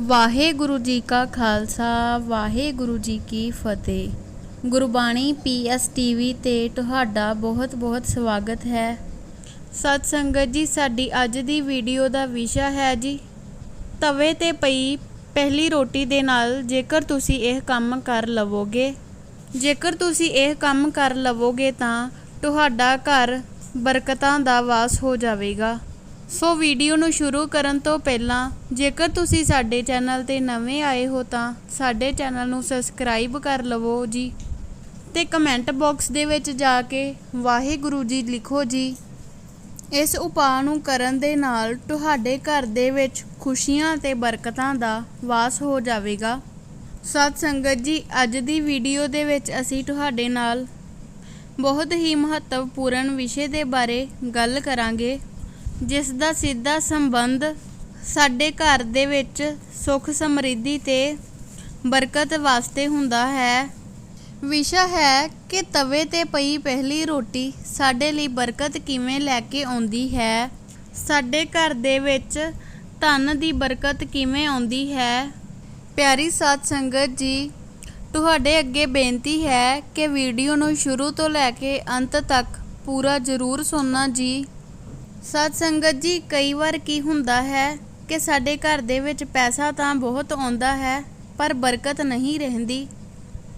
ਵਾਹਿਗੁਰੂ ਜੀ ਕਾ ਖਾਲਸਾ, ਵਾਹਿਗੁਰੂ ਜੀ ਕੀ ਫਤਿਹ। Gurbani PS TV ਤੇ ਤੁਹਾਡਾ ਬਹੁਤ-ਬਹੁਤ ਸਵਾਗਤ ਹੈ। ਸਤ ਸੰਗਤ ਜੀ, ਸਾਡੀ ਅੱਜ ਦੀ ਵੀਡੀਓ ਦਾ ਵਿਸ਼ਾ ਹੈ ਜੀ, ਤਵੇ ਤੇ ਪਈ ਪਹਿਲੀ ਰੋਟੀ ਦੇ ਨਾਲ ਜੇਕਰ ਤੁਸੀਂ ਇਹ ਕੰਮ ਕਰ ਲਵੋਗੇ। ਜੇਕਰ ਤੁਸੀਂ ਇਹ ਕੰਮ ਕਰ ਲਵੋਗੇ ਤਾਂ ਤੁਹਾਡਾ ਘਰ ਬਰਕਤਾਂ ਦਾ ਵਾਸ ਹੋ ਜਾਵੇਗਾ। ਸੋ ਵੀਡੀਓ ਨੂੰ ਸ਼ੁਰੂ ਕਰਨ ਤੋਂ ਪਹਿਲਾਂ, ਜੇਕਰ ਤੁਸੀਂ ਸਾਡੇ ਚੈਨਲ ਤੇ ਨਵੇਂ ਆਏ ਹੋ ਤਾਂ ਸਾਡੇ ਚੈਨਲ ਨੂੰ ਸਬਸਕ੍ਰਾਈਬ ਕਰ ਲਵੋ ਜੀ ਤੇ ਕਮੈਂਟ ਬਾਕਸ ਦੇ ਵਿੱਚ ਜਾ ਕੇ ਵਾਹਿਗੁਰੂ ਜੀ ਲਿਖੋ ਜੀ। ਇਸ ਉਪਾਅ ਨੂੰ ਕਰਨ ਦੇ ਨਾਲ ਤੁਹਾਡੇ ਘਰ ਦੇ ਵਿੱਚ ਖੁਸ਼ੀਆਂ ਤੇ ਬਰਕਤਾਂ ਦਾ ਵਾਸ ਹੋ ਜਾਵੇਗਾ। ਸਤ ਸੰਗਤ ਜੀ, ਅੱਜ ਦੀ ਵੀਡੀਓ ਦੇ ਵਿੱਚ ਅਸੀਂ ਤੁਹਾਡੇ ਨਾਲ ਬਹੁਤ ਹੀ ਮਹੱਤਵਪੂਰਨ ਵਿਸ਼ੇ ਦੇ ਬਾਰੇ ਗੱਲ ਕਰਾਂਗੇ। ਜਿਸ ਦਾ ਸਿੱਧਾ ਸੰਬੰਧ ਸਾਡੇ ਘਰ ਦੇ ਵਿੱਚ ਸੁੱਖ ਸਮਰਿੱਧੀ ਤੇ ਬਰਕਤ ਵਾਸਤੇ ਹੁੰਦਾ ਹੈ। ਵਿਸ਼ਾ ਹੈ ਕਿ ਤਵੇ ਤੇ ਪਈ ਪਹਿਲੀ ਰੋਟੀ ਸਾਡੇ ਲਈ ਬਰਕਤ ਕਿਵੇਂ ਲੈ ਕੇ ਆਉਂਦੀ ਹੈ? ਸਾਡੇ ਘਰ ਦੇ ਵਿੱਚ ਧਨ ਦੀ ਬਰਕਤ ਕਿਵੇਂ ਆਉਂਦੀ ਹੈ? ਪਿਆਰੀ ਸਾਧ ਸੰਗਤ ਜੀ, ਤੁਹਾਡੇ ਅੱਗੇ ਬੇਨਤੀ ਹੈ ਕਿ ਵੀਡੀਓ ਨੂੰ ਸ਼ੁਰੂ ਤੋਂ ਲੈ ਕੇ ਅੰਤ ਤੱਕ ਪੂਰਾ ਜ਼ਰੂਰ ਸੁਣਨਾ ਜੀ। ਸਤ ਸੰਗਤ ਜੀ, ਕਈ ਵਾਰ ਕੀ ਹੁੰਦਾ ਹੈ ਕਿ ਸਾਡੇ ਘਰ ਦੇ ਵਿੱਚ ਪੈਸਾ ਤਾਂ ਬਹੁਤ ਆਉਂਦਾ ਹੈ, ਪਰ ਬਰਕਤ ਨਹੀਂ ਰਹਿੰਦੀ।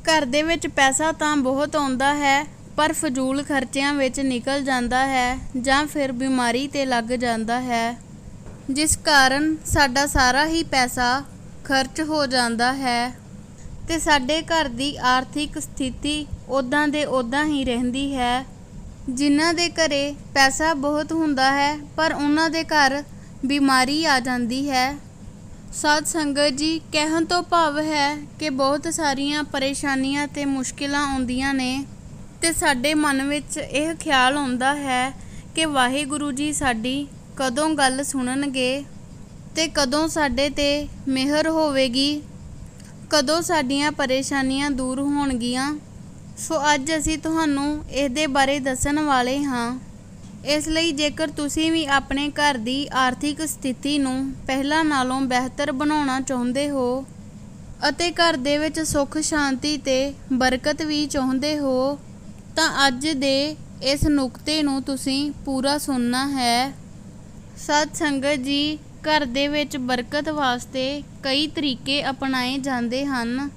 ਘਰ ਦੇ ਵਿੱਚ ਪੈਸਾ ਤਾਂ ਬਹੁਤ ਆਉਂਦਾ ਹੈ, ਪਰ ਫਜ਼ੂਲ ਖਰਚਿਆਂ ਵਿੱਚ ਨਿਕਲ ਜਾਂਦਾ ਹੈ ਜਾਂ ਫਿਰ ਬਿਮਾਰੀ ਤੇ ਲੱਗ ਜਾਂਦਾ ਹੈ। ਜਿਸ ਕਾਰਨ ਸਾਡਾ ਸਾਰਾ ਹੀ ਪੈਸਾ ਖਰਚ ਹੋ ਜਾਂਦਾ ਹੈ ਤੇ ਸਾਡੇ ਘਰ ਦੀ ਆਰਥਿਕ ਸਥਿਤੀ ਉਦਾਂ ਦੇ ਉਦਾਂ ਹੀ ਰਹਿੰਦੀ ਹੈ। ਜਿਨ੍ਹਾਂ ਦੇ ਘਰੇ ਪੈਸਾ ਬਹੁਤ ਹੁੰਦਾ ਹੈ, ਪਰ ਉਹਨਾਂ ਦੇ ਘਰ ਬਿਮਾਰੀ ਆ ਜਾਂਦੀ ਹੈ। ਸਾਧ ਸੰਗਤ ਜੀ, ਕਹਿਣ ਤੋਂ ਭਾਵ ਹੈ ਕਿ ਬਹੁਤ ਸਾਰੀਆਂ ਪਰੇਸ਼ਾਨੀਆਂ ਤੇ ਮੁਸ਼ਕਿਲਾਂ ਆਉਂਦੀਆਂ ਨੇ ਤੇ ਸਾਡੇ ਮਨ ਵਿੱਚ ਇਹ ਖਿਆਲ ਆਉਂਦਾ ਹੈ ਕਿ ਵਾਹਿਗੁਰੂ ਜੀ ਸਾਡੀ ਕਦੋਂ ਗੱਲ ਸੁਣਨਗੇ ਤੇ ਕਦੋਂ ਸਾਡੇ ਤੇ ਮਿਹਰ ਹੋਵੇਗੀ, ਕਦੋਂ ਸਾਡੀਆਂ ਪਰੇਸ਼ਾਨੀਆਂ ਦੂਰ ਹੋਣਗੀਆਂ। ਸੋ ਅੱਜ ਅਸੀਂ ਤੁਹਾਨੂੰ ਇਹਦੇ ਬਾਰੇ ਦੱਸਣ ਵਾਲੇ ਹਾਂ। ਇਸ ਲਈ ਜੇਕਰ ਤੁਸੀਂ ਵੀ ਆਪਣੇ ਘਰ ਦੀ ਆਰਥਿਕ ਸਥਿਤੀ ਨੂੰ ਪਹਿਲਾਂ ਨਾਲੋਂ ਬਿਹਤਰ ਬਣਾਉਣਾ ਚਾਹੁੰਦੇ ਹੋ ਅਤੇ ਘਰ ਦੇ ਵਿੱਚ ਸੁੱਖ, ਸ਼ਾਂਤੀ ਤੇ ਬਰਕਤ ਵੀ ਚਾਹੁੰਦੇ ਹੋ, ਤਾਂ ਅੱਜ ਦੇ ਇਸ ਨੁਕਤੇ ਨੂੰ ਤੁਸੀਂ ਪੂਰਾ ਸੁਣਨਾ ਹੈ। ਸਤ ਸੰਗਤ ਜੀ, ਘਰ ਦੇ ਵਿੱਚ ਬਰਕਤ ਵਾਸਤੇ ਕਈ ਤਰੀਕੇ ਅਪਣਾਏ ਜਾਂਦੇ ਹਨ।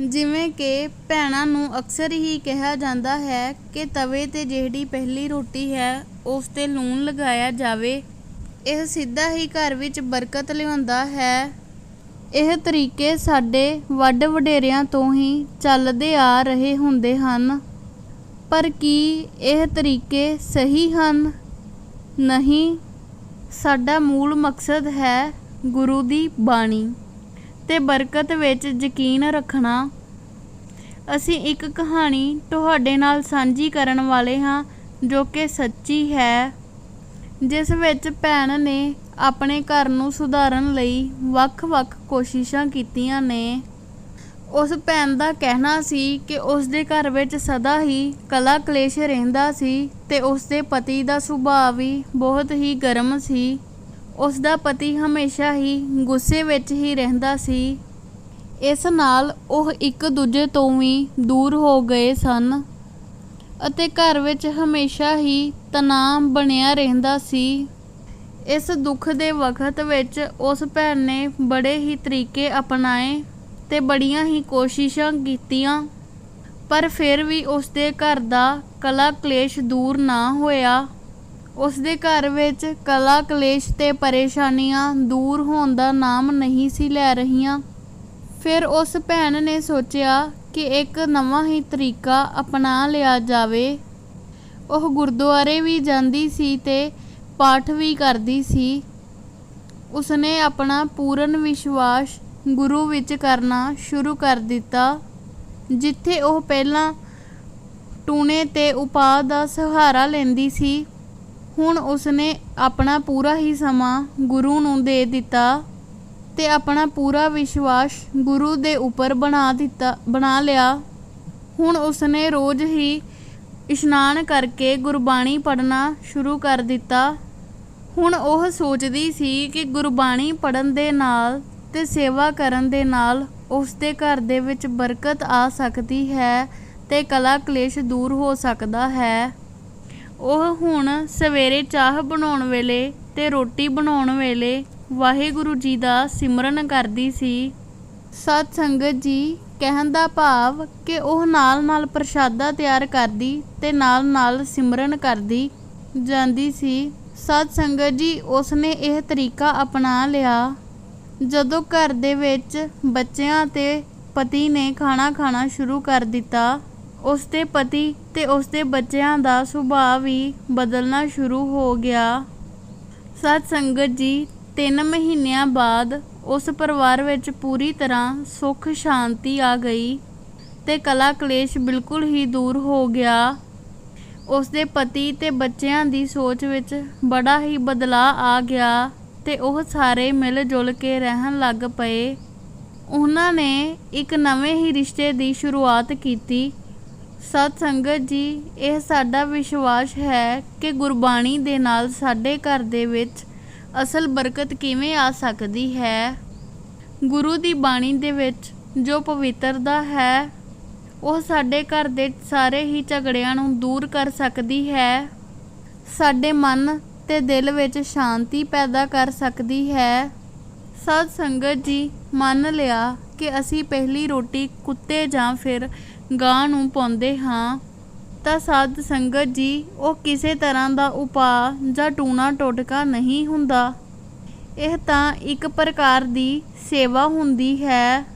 ਜਿਵੇਂ ਕਿ ਭੈਣਾਂ ਨੂੰ ਅਕਸਰ ਹੀ ਕਿਹਾ ਜਾਂਦਾ ਹੈ ਕਿ ਤਵੇ ਤੇ ਜਿਹੜੀ ਪਹਿਲੀ ਰੋਟੀ ਹੈ, ਉਸ ਤੇ ਲੂਣ ਲਗਾਇਆ ਜਾਵੇ। ਇਹ ਸਿੱਧਾ ਹੀ ਘਰ ਵਿੱਚ ਬਰਕਤ ਲਿਆਉਂਦਾ ਹੈ। ਇਹ ਤਰੀਕੇ ਸਾਡੇ ਵੱਡ ਵਡੇਰਿਆਂ ਤੋਂ ਹੀ ਚੱਲਦੇ ਆ ਰਹੇ ਹੁੰਦੇ ਹਨ। ਪਰ ਕੀ ਇਹ ਤਰੀਕੇ ਸਹੀ ਹਨ? ਨਹੀਂ, ਸਾਡਾ ਮੂਲ ਮਕਸਦ ਹੈ ਗੁਰੂ ਦੀ ਬਾਣੀ। ਤੇ ਬਰਕਤ ਵਿੱਚ ਯਕੀਨ ਰੱਖਣਾ। ਅਸੀਂ ਇੱਕ ਕਹਾਣੀ ਤੁਹਾਡੇ ਨਾਲ ਸਾਂਝੀ ਕਰਨ ਵਾਲੇ ਹਾਂ, ਜੋ ਕਿ ਸੱਚੀ ਹੈ, ਜਿਸ ਵਿੱਚ ਭੈਣ ਨੇ ਆਪਣੇ ਘਰ ਨੂੰ ਸੁਧਾਰਨ ਲਈ ਵੱਖ-ਵੱਖ ਕੋਸ਼ਿਸ਼ਾਂ ਕੀਤੀਆਂ ਨੇ। ਉਸ ਭੈਣ ਦਾ ਕਹਿਣਾ ਸੀ ਕਿ ਉਸ ਦੇ ਘਰ ਵਿੱਚ ਸਦਾ ਹੀ ਕਲਾ ਕਲੇਸ਼ ਰਹਿੰਦਾ ਸੀ ਤੇ ਉਸ ਦੇ ਪਤੀ ਦਾ ਸੁਭਾਅ ਵੀ ਬਹੁਤ ਹੀ ਗਰਮ ਸੀ। ਉਸ ਦਾ ਪਤੀ ਹਮੇਸ਼ਾ ਹੀ ਗੁੱਸੇ ਵਿੱਚ ਹੀ ਰਹਿੰਦਾ ਸੀ। ਇਸ ਨਾਲ ਉਹ ਇੱਕ ਦੂਜੇ ਤੋਂ ਵੀ ਦੂਰ ਹੋ ਗਏ ਸਨ ਅਤੇ ਘਰ ਵਿੱਚ ਹਮੇਸ਼ਾ ਹੀ ਤਣਾਅ ਬਣਿਆ ਰਹਿੰਦਾ ਸੀ। ਇਸ ਦੁੱਖ ਦੇ ਵਕਤ ਵਿੱਚ ਉਸ ਭੈਣ ਨੇ ਬੜੇ ਹੀ ਤਰੀਕੇ ਅਪਣਾਏ ਤੇ ਬੜੀਆਂ ਹੀ ਕੋਸ਼ਿਸ਼ਾਂ ਕੀਤੀਆਂ, ਪਰ ਫਿਰ ਵੀ ਉਸ ਦੇ ਘਰ ਦਾ ਕਲਾ ਕਲੇਸ਼ ਦੂਰ ਨਾ ਹੋਇਆ। ਉਸ ਦੇ ਘਰ ਵਿੱਚ ਕਲਾ, ਕਲੇਸ਼ ਤੇ ਪਰੇਸ਼ਾਨੀਆਂ ਦੂਰ ਹੋਣ ਦਾ ਨਾਮ ਨਹੀਂ ਸੀ ਲੈ ਰਹੀਆਂ। ਫਿਰ ਉਸ ਭੈਣ ਨੇ ਸੋਚਿਆ ਕਿ ਇੱਕ ਨਵਾਂ ਹੀ ਤਰੀਕਾ ਅਪਣਾ ਲਿਆ ਜਾਵੇ। ਉਹ ਗੁਰਦੁਆਰੇ ਵੀ ਜਾਂਦੀ ਸੀ ਤੇ ਪਾਠ ਵੀ ਕਰਦੀ ਸੀ। ਉਸਨੇ ਆਪਣਾ ਪੂਰਨ ਵਿਸ਼ਵਾਸ ਗੁਰੂ ਵਿੱਚ ਕਰਨਾ ਸ਼ੁਰੂ ਕਰ ਦਿੱਤਾ, ਜਿੱਥੇ ਉਹ ਪਹਿਲਾਂ ਟੂਣੇ ਤੇ ਉਪਾਅ ਦਾ ਸਹਾਰਾ ਲੈਂਦੀ ਸੀ। ਹੁਣ ਉਸਨੇ ਆਪਣਾ ਪੂਰਾ ਹੀ ਸਮਾਂ ਗੁਰੂ ਨੂੰ ਦੇ ਦਿੱਤਾ ਤੇ ਆਪਣਾ ਪੂਰਾ ਵਿਸ਼ਵਾਸ ਗੁਰੂ ਦੇ ਉੱਪਰ ਬਣਾ ਦਿੱਤਾ, ਬਣਾ ਲਿਆ। ਹੁਣ ਉਸਨੇ ਰੋਜ਼ ਹੀ ਇਸ਼ਨਾਨ ਕਰਕੇ ਗੁਰਬਾਣੀ ਪੜ੍ਹਨਾ ਸ਼ੁਰੂ ਕਰ ਦਿੱਤਾ। ਹੁਣ ਉਹ ਸੋਚਦੀ ਸੀ ਕਿ ਗੁਰਬਾਣੀ ਪੜਨ ਦੇ ਨਾਲ ਤੇ ਸੇਵਾ ਕਰਨ ਦੇ ਨਾਲ ਉਸ ਦੇ ਘਰ ਦੇ ਵਿੱਚ ਬਰਕਤ ਆ ਸਕਦੀ ਹੈ ਤੇ ਕਲਾ ਕਲੇਸ਼ ਦੂਰ ਹੋ ਸਕਦਾ ਹੈ। ਉਹ ਹੁਣ ਸਵੇਰੇ ਚਾਹ ਬਣਾਉਣ ਵੇਲੇ ਤੇ ਰੋਟੀ ਬਣਾਉਣ ਵੇਲੇ ਵਾਹਿਗੁਰੂ ਜੀ ਦਾ ਸਿਮਰਨ ਕਰਦੀ ਸੀ। ਸਤ ਸੰਗਤ ਜੀ, ਕਹਿਣ ਦਾ ਭਾਵ ਕਿ ਉਹ ਨਾਲ-ਨਾਲ ਪ੍ਰਸ਼ਾਦਾ ਤਿਆਰ ਕਰਦੀ ਤੇ ਨਾਲ-ਨਾਲ ਸਿਮਰਨ ਕਰਦੀ ਜਾਂਦੀ ਸੀ। ਸਤ ਸੰਗਤ ਜੀ, ਉਸਨੇ ਇਹ ਤਰੀਕਾ ਅਪਣਾ ਲਿਆ। ਜਦੋਂ ਘਰ ਦੇ ਵਿੱਚ ਬੱਚਿਆਂ ਤੇ ਪਤੀ ਨੇ ਖਾਣਾ ਖਾਣਾ ਸ਼ੁਰੂ ਕਰ ਦਿੱਤਾ ਉਸ ਦੇ ਪਤੀ ਤੇ ਉਸ ਦੇ ਬੱਚਿਆਂ ਦਾ ਸੁਭਾਅ ਵੀ ਬਦਲਣਾ ਸ਼ੁਰੂ ਹੋ ਗਿਆ। ਸਤ ਸੰਗਤ ਜੀ 3 ਮਹੀਨਿਆਂ ਬਾਅਦ ਉਸ ਪਰਿਵਾਰ ਵਿੱਚ ਪੂਰੀ ਤਰ੍ਹਾਂ ਸੁੱਖ, ਸ਼ਾਂਤੀ ਆ ਗਈ ਤੇ ਕਲਾ ਕਲੇਸ਼ ਬਿਲਕੁਲ ਹੀ ਦੂਰ ਹੋ ਗਿਆ। ਉਸ ਦੇ ਪਤੀ ਤੇ ਬੱਚਿਆਂ ਦੀ ਸੋਚ ਵਿੱਚ ਬੜਾ ਹੀ ਬਦਲਾਅ ਆ ਗਿਆ ਤੇ ਉਹ ਸਾਰੇ ਮਿਲ ਜੁਲ ਕੇ ਰਹਿਣ ਲੱਗ ਪਏ। ਉਹਨਾਂ ਨੇ ਇੱਕ ਨਵੇਂ ਹੀ ਰਿਸ਼ਤੇ ਦੀ ਸ਼ੁਰੂਆਤ ਕੀਤੀ ਸਤ ਸੰਗਤ ਜੀ, ਇਹ ਸਾਡਾ ਵਿਸ਼ਵਾਸ ਹੈ ਕਿ ਗੁਰਬਾਣੀ ਦੇ ਨਾਲ ਸਾਡੇ ਘਰ ਦੇ ਵਿੱਚ ਅਸਲ ਬਰਕਤ ਕਿਵੇਂ ਆ ਸਕਦੀ ਹੈ? ਗੁਰੂ ਦੀ ਬਾਣੀ ਦੇ ਵਿੱਚ ਜੋ ਪਵਿੱਤਰਤਾ ਹੈ, ਉਹ ਸਾਡੇ ਘਰ ਦੇ ਸਾਰੇ ਹੀ ਝਗੜਿਆਂ ਨੂੰ ਦੂਰ ਕਰ ਸਕਦੀ ਹੈ। ਸਾਡੇ ਮਨ ਤੇ ਦਿਲ ਵਿੱਚ ਸ਼ਾਂਤੀ ਪੈਦਾ ਕਰ ਸਕਦੀ ਹੈ। ਸਤ ਸੰਗਤ ਜੀ, ਮੰਨ ਲਿਆ ਕਿ ਅਸੀਂ ਪਹਿਲੀ ਰੋਟੀ ਕੁੱਤੇ ਜਾਂ ਫਿਰ ਗਾਂ ਨੂੰ ਪਾਉਂਦੇ ਹਾਂ, ਤਾਂ ਸਾਧ ਸੰਗਤ ਜੀ, ਉਹ ਕਿਸੇ ਤਰ੍ਹਾਂ ਦਾ ਉਪਾਅ ਜਾਂ ਟੂਣਾ ਟੋਟਕਾ ਨਹੀਂ ਹੁੰਦਾ। ਇਹ ਤਾਂ ਇੱਕ ਪ੍ਰਕਾਰ ਦੀ ਸੇਵਾ ਹੁੰਦੀ ਹੈ।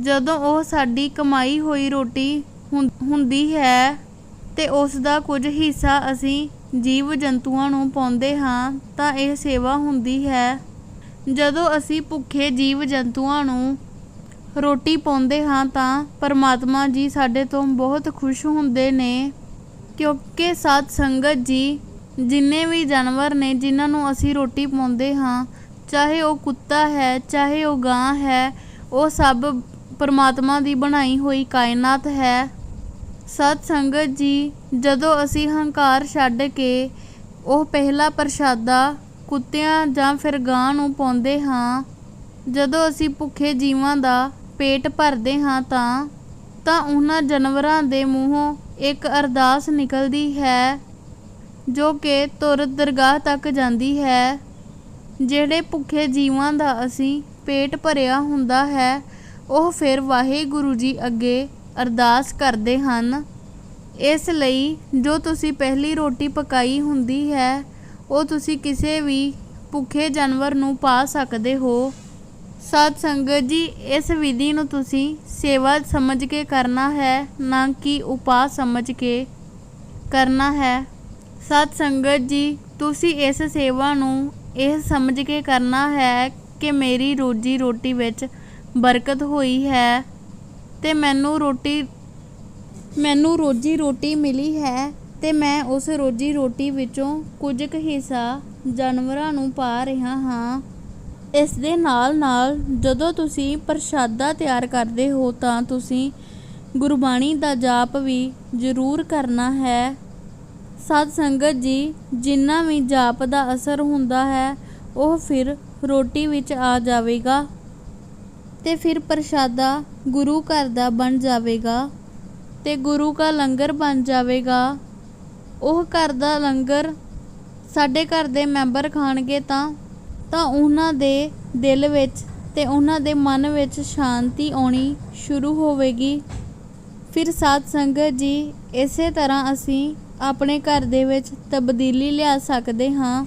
ਜਦੋਂ ਉਹ ਸਾਡੀ ਕਮਾਈ ਹੋਈ ਰੋਟੀ ਹੁੰ- ਹੁੰਦੀ ਹੈ, ਤੇ ਉਸ ਦਾ ਕੁਝ ਹਿੱਸਾ ਅਸੀਂ ਜੀਵ ਜੰਤੂਆਂ ਨੂੰ ਪਾਉਂਦੇ ਹਾਂ, ਤਾਂ ਇਹ ਸੇਵਾ ਹੁੰਦੀ ਹੈ। ਜਦੋਂ ਅਸੀਂ ਭੁੱਖੇ ਜੀਵ ਜੰਤੂਆਂ ਨੂੰ ਰੋਟੀ ਪਾਉਂਦੇ ਹਾਂ ਤਾਂ ਪਰਮਾਤਮਾ ਜੀ ਸਾਡੇ ਤੋਂ ਬਹੁਤ ਖੁਸ਼ ਹੁੰਦੇ ਨੇ, ਕਿਉਂਕਿ ਸਾਧ ਸੰਗਤ ਜੀ ਜਿੰਨੇ ਵੀ ਜਾਨਵਰ ਨੇ ਜਿਨ੍ਹਾਂ ਨੂੰ ਅਸੀਂ ਰੋਟੀ ਪਾਉਂਦੇ ਹਾਂ, ਚਾਹੇ ਉਹ ਕੁੱਤਾ ਹੈ, ਚਾਹੇ ਉਹ ਗਾਂ ਹੈ, ਉਹ ਸਭ ਪਰਮਾਤਮਾ ਦੀ ਬਣਾਈ ਹੋਈ ਕਾਇਨਾਤ ਹੈ। ਸਤ ਸੰਗਤ ਜੀ ਜਦੋਂ ਅਸੀਂ ਹੰਕਾਰ ਛੱਡ ਕੇ ਉਹ ਪਹਿਲਾ ਪ੍ਰਸ਼ਾਦਾ ਕੁੱਤਿਆਂ ਜਾਂ ਫਿਰ ਗਾਂ ਨੂੰ ਪਾਉਂਦੇ ਹਾਂ, ਜਦੋਂ ਅਸੀਂ ਭੁੱਖੇ ਜੀਵਾਂ ਦਾ ਪੇਟ ਭਰਦੇ ਹਾਂ ਤਾਂ ਤਾਂ ਉਹਨਾਂ ਜਾਨਵਰਾਂ ਦੇ ਮੂੰਹੋਂ ਇੱਕ ਅਰਦਾਸ ਨਿਕਲਦੀ ਹੈ, ਜੋ ਕਿ ਤੁਰ ਦਰਗਾਹ ਤੱਕ ਜਾਂਦੀ ਹੈ, ਜਿਹੜੇ ਭੁੱਖੇ ਜੀਵਾਂ ਦਾ ਅਸੀਂ ਪੇਟ ਭਰਿਆ ਹੁੰਦਾ ਹੈ, ਉਹ ਫਿਰ ਵਾਹਿਗੁਰੂ ਜੀ ਅੱਗੇ ਅਰਦਾਸ ਕਰਦੇ ਹਨ। ਇਸ ਲਈ ਜੋ ਤੁਸੀਂ ਪਹਿਲੀ ਰੋਟੀ ਪਕਾਈ ਹੁੰਦੀ ਹੈ, ਉਹ ਤੁਸੀਂ ਕਿਸੇ ਵੀ ਭੁੱਖੇ ਜਾਨਵਰ ਨੂੰ ਪਾ ਸਕਦੇ ਹੋ। ਸਤ ਸੰਗਤ ਜੀ, ਇਸ ਵਿਧੀ ਨੂੰ ਤੁਸੀਂ ਸੇਵਾ ਸਮਝ ਕੇ ਕਰਨਾ ਹੈ, ਨਾ ਕਿ ਉਪਾਅ ਸਮਝ ਕੇ ਕਰਨਾ ਹੈ। ਸਤ ਸੰਗਤ ਜੀ, ਤੁਸੀਂ ਇਸ ਸੇਵਾ ਨੂੰ ਇਹ ਸਮਝ ਕੇ ਕਰਨਾ ਹੈ ਕਿ ਮੇਰੀ ਰੋਜੀ ਰੋਟੀ ਵਿੱਚ ਬਰਕਤ ਹੋਈ ਹੈ ਤੇ ਮੈਨੂੰ ਰੋਟੀ, ਮੈਨੂੰ ਰੋਜੀ ਰੋਟੀ ਮਿਲੀ ਹੈ ਤੇ ਮੈਂ ਉਸ ਰੋਜੀ ਰੋਟੀ ਵਿੱਚੋਂ ਕੁਝ ਕੁ ਹਿੱਸਾ ਜਾਨਵਰਾਂ ਨੂੰ ਪਾ ਰਿਹਾ ਹਾਂ। ਇਸ ਦੇ ਨਾਲ ਨਾਲ ਜਦੋਂ ਤੁਸੀਂ ਪ੍ਰਸ਼ਾਦਾ ਤਿਆਰ ਕਰਦੇ ਹੋ ਤਾਂ ਤੁਸੀਂ ਗੁਰਬਾਣੀ ਦਾ ਜਾਪ ਵੀ ਜ਼ਰੂਰ ਕਰਨਾ ਹੈ। ਸਤ ਸੰਗਤ ਜੀ, ਜਿੰਨਾ ਵੀ ਜਾਪ ਦਾ ਅਸਰ ਹੁੰਦਾ ਹੈ, ਉਹ ਫਿਰ ਰੋਟੀ ਵਿੱਚ ਆ ਜਾਵੇਗਾ ਤੇ ਫਿਰ ਪ੍ਰਸ਼ਾਦਾ ਗੁਰੂ ਘਰ ਦਾ ਬਣ ਜਾਵੇਗਾ ਤੇ ਗੁਰੂ ਦਾ ਲੰਗਰ ਬਣ ਜਾਵੇਗਾ। ਉਹ ਘਰ ਦਾ ਲੰਗਰ ਸਾਡੇ ਘਰ ਦੇ ਮੈਂਬਰ ਖਾਣਗੇ ਤਾਂ ਤਾਂ ਉਹਨਾਂ ਦੇ ਦਿਲ ਵਿੱਚ ਤੇ ਉਹਨਾਂ ਦੇ ਮਨ ਵਿੱਚ ਸ਼ਾਂਤੀ ਆਉਣੀ ਸ਼ੁਰੂ ਹੋਵੇਗੀ। ਫਿਰ ਸਾਧ ਸੰਗਤ ਜੀ, ਇਸੇ ਤਰ੍ਹਾਂ ਅਸੀਂ ਆਪਣੇ ਘਰ ਦੇ ਵਿੱਚ ਤਬਦੀਲੀ ਲਿਆ ਸਕਦੇ ਹਾਂ।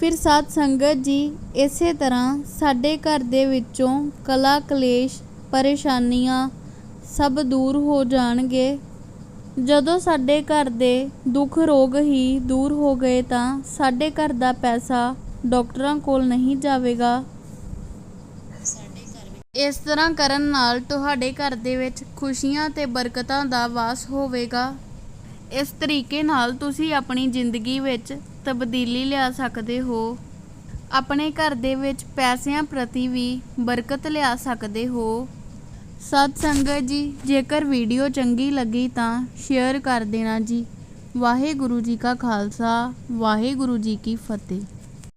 ਫਿਰ ਸਾਧ ਸੰਗਤ ਜੀ, ਇਸੇ ਤਰ੍ਹਾਂ ਸਾਡੇ ਘਰ ਦੇ ਵਿੱਚੋਂ ਕਲਾ, ਕਲੇਸ਼, ਪਰੇਸ਼ਾਨੀਆਂ ਸਭ ਦੂਰ ਹੋ ਜਾਣਗੇ। ਜਦੋਂ ਸਾਡੇ ਘਰ ਦੇ ਦੁੱਖ ਰੋਗ ਹੀ ਦੂਰ ਹੋ ਗਏ ਤਾਂ ਸਾਡੇ ਘਰ ਦਾ ਪੈਸਾ ਡਾਕਟਰਾਂ ਕੋਲ ਨਹੀਂ ਜਾਵੇਗਾ। ਇਸ ਤਰ੍ਹਾਂ ਕਰਨ ਨਾਲ ਤੁਹਾਡੇ ਘਰ ਦੇ ਵਿੱਚ ਖੁਸ਼ੀਆਂ ਤੇ ਬਰਕਤਾਂ ਦਾ ਵਾਸ ਹੋਵੇਗਾ। ਇਸ ਤਰੀਕੇ ਨਾਲ ਤੁਸੀਂ ਆਪਣੀ ਜ਼ਿੰਦਗੀ ਵਿੱਚ ਤਬਦੀਲੀ ਲਿਆ ਸਕਦੇ ਹੋ। ਆਪਣੇ ਘਰ ਦੇ ਵਿੱਚ ਪੈਸਿਆਂ ਪ੍ਰਤੀ ਵੀ ਬਰਕਤ ਲਿਆ ਸਕਦੇ ਹੋ। ਸਤ ਸੰਗਤ ਜੀ, ਜੇਕਰ ਵੀਡੀਓ ਚੰਗੀ ਲੱਗੀ ਤਾਂ ਸ਼ੇਅਰ ਕਰ ਦੇਣਾ ਜੀ। ਵਾਹਿਗੁਰੂ ਜੀ ਕਾ ਖਾਲਸਾ, ਵਾਹਿਗੁਰੂ ਜੀ ਕੀ ਫਤਿਹ।